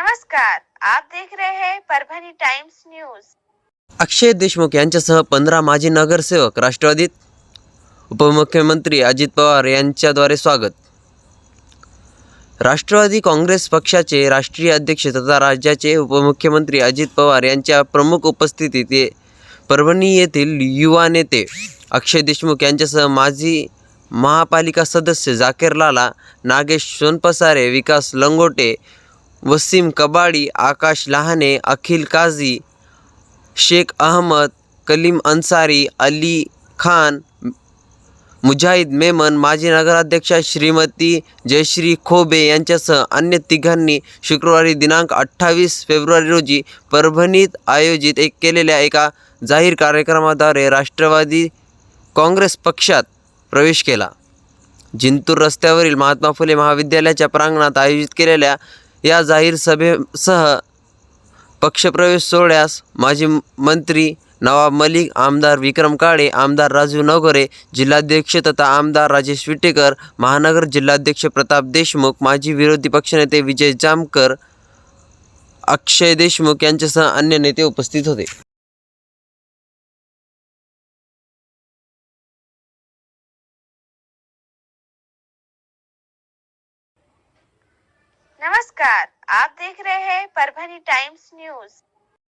नमस्कार आप देख रहे हैं परभणी टाइम्स न्यूज. अक्षय देशमुख यांच्यासह पंधरा माजी नगरसेवक राष्ट्रवादीत उपमुख्यमंत्री अजित पवार यांच्याद्वारे स्वागत. राष्ट्रवादी काँग्रेस पक्षाचे राष्ट्रीय अध्यक्ष तथा राज्याचे उपमुख्यमंत्री अजित पवार यांच्या प्रमुख उपस्थितीत ये परभणी येथील युवा नेते अक्षय देशमुख यांच्यासह माजी महापालिका सदस्य जाकीर लाला नागेश सोनपसारे विकास लंगोटे वसीम कबाडी आकाश लहाने अखिल काझी शेख अहमद कलीम अन्सारी अली खान मुजाहिद मेमन माजी नगराध्यक्षा श्रीमती जयश्री खोबे यांच्यासह अन्य तिघांनी शुक्रवारी दिनांक अठ्ठावीस फेब्रुवारी रोजी परभणीत आयोजित एक केलेल्या एका जाहीर कार्यक्रमाद्वारे राष्ट्रवादी काँग्रेस पक्षात प्रवेश केला. जिंतूर रस्त्यावरील महात्मा फुले महाविद्यालयाच्या प्रांगणात आयोजित केलेल्या या जाहीर सभेसह पक्षप्रवेश सोहळ्यास माजी मंत्री नवाब मलिक आमदार विक्रम काळे आमदार राजू नवघरे जिल्हाध्यक्ष तथा आमदार राजेश विटेकर महानगर जिल्हाध्यक्ष प्रताप देशमुख माजी विरोधी पक्षनेते विजय जामकर अक्षय देशमुख यांच्यासह अन्य नेते उपस्थित होते. नमस्कार आप देख रहे हैं परभणी टाइम्स न्यूज।